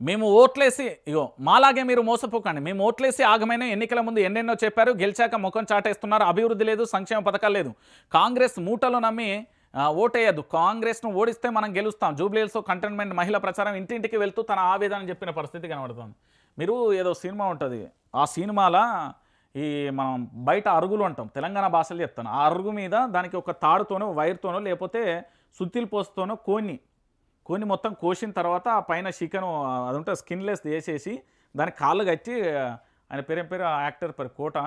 మేము ఓట్లేసి ఇగో మాలాగే మీరు మోసపోకండి. మేము ఓట్లేసి ఆగమైన ఎన్నికల ముందు ఎన్నెన్నో చెప్పారు గెలిచాక ముఖం చాటేస్తున్నారు అభివృద్ధి లేదు సంక్షేమ పథకాలు లేదు. కాంగ్రెస్ మూటలు నమ్మి ఓటేయద్దు. కాంగ్రెస్ను ఓడిస్తే మనం గెలుస్తాం. జూబ్లీహిల్స్ కంటైన్మెంట్ మహిళా ప్రచారం ఇంటింటికి వెళ్తూ తన ఆవేదన చెప్పిన పరిస్థితి కనబడుతుంది. మీరు ఏదో సినిమా ఉంటుంది. ఆ సినిమాలో ఈ మనం బయట అరుగులు అంటాం. తెలంగాణ భాషలో చెప్తాను. ఆ అరుగు మీద దానికి ఒక తాడుతోనో వైర్తోనో లేకపోతే సుత్తిలు పోస్తోనో కోన్ని కోని మొత్తం కోసిన తర్వాత ఆ పైన చికెన్ అది ఉంటే స్కిన్లెస్ వేసేసి దానికి కాళ్ళు కట్టి ఆయన పేరేం పేరు? యాక్టర్ పేరు కోట?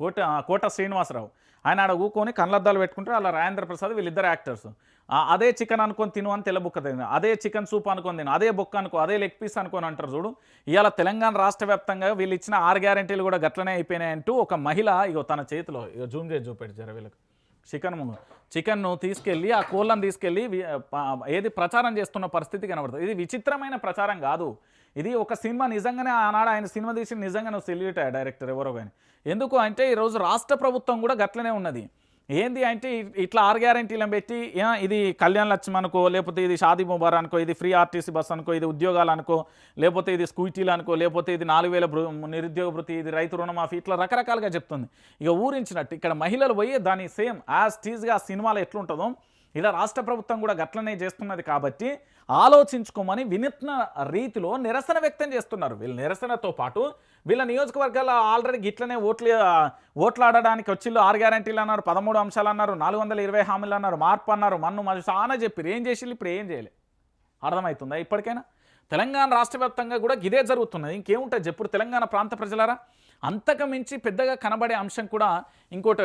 కోట కోట శ్రీనివాసరావు. ఆయన ఆడ ఊకొని కళ్ళద్దాలు పెట్టుకుంటారు. అలా రాజేంద్ర ప్రసాద్ వీళ్ళిద్దరు యాక్టర్స్. అదే చికెన్ అనుకొని తిను అని తెల్ల బుక్క తిను. అదే చికెన్ సూప్ అనుకొని తిను. అదే బుక్క అనుకో అదే లెగ్ పీస్ అనుకొని అంటారు చూడు. ఇవాళ తెలంగాణ రాష్ట్ర వ్యాప్తంగా వీళ్ళు ఇచ్చిన ఆరు గ్యారెంటీలు కూడా గట్లనే అయిపోయినాయి అంటూ ఒక మహిళ ఇగో తన చేతిలో ఇగో జూమ్ చేసి చూపెట్టారు జర వీళ్ళకి. చికెన్ ముందు. చికెన్ను తీసుకెళ్ళి ఆ కోళ్ళను తీసుకెళ్ళి ఏది ప్రచారం చేస్తున్న పరిస్థితి కనబడుతుంది. ఇది విచిత్రమైన ప్రచారం కాదు. ఇది ఒక సినిమా నిజంగానే ఆనాడు ఆయన సినిమా తీసి నిజంగా నువ్వు సెల్యూట్ డైరెక్టర్ ఎవరో కానీ ఎందుకు అంటే ఈరోజు రాష్ట్ర ప్రభుత్వం కూడా గట్లనే ఉన్నది. ఏంది అంటే ఇట్లా ఆరు గ్యారెంటీలను పెట్టి ఇది కళ్యాణ్ లక్ష్మి అనుకో లేకపోతే ఇది షాదీ ముబార్ అనుకో ఇది ఫ్రీ ఆర్టీసీ బస్ అనుకో ఇది ఉద్యోగాలు అనుకో లేకపోతే ఇది స్కూటీలు అనుకో లేకపోతే ఇది నాలుగు వేల నిరుద్యోగ భృతి ఇది రైతు రుణమాఫీ ఇట్లా రకరకాలుగా చెప్తుంది. ఇక ఊరించినట్టు ఇక్కడ మహిళలు పోయి దాని సేమ్ యాజ్ టీజ్గా సినిమాలో ఎట్లుంటుందో ఇలా రాష్ట్ర ప్రభుత్వం కూడా గట్లనే చేస్తున్నది కాబట్టి ఆలోచించుకోమని వినూత్న రీతిలో నిరసన వ్యక్తం చేస్తున్నారు. వీళ్ళ నిరసనతో పాటు వీళ్ళ నియోజకవర్గాల ఆల్రెడీ గిట్లనే ఓట్లు ఓట్లాడడానికి వచ్చిళ్ళు ఆరు గ్యారంటీలు అన్నారు పదమూడు అంశాలు అన్నారు నాలుగు వందల ఇరవై హామీలు అన్నారు మార్పు అన్నారు మన్ను మరి చాలా చెప్పి ఏం చేసి ఇప్పుడు ఏం చేయలే. అర్థమవుతుందా ఇప్పటికైనా? తెలంగాణ రాష్ట్ర వ్యాప్తంగా కూడా ఇదే జరుగుతున్నది. ఇంకేముంటుంది? చెప్పుడు తెలంగాణ ప్రాంత ప్రజలారా? అంతకు మించి పెద్దగా కనబడే అంశం కూడా ఇంకోటి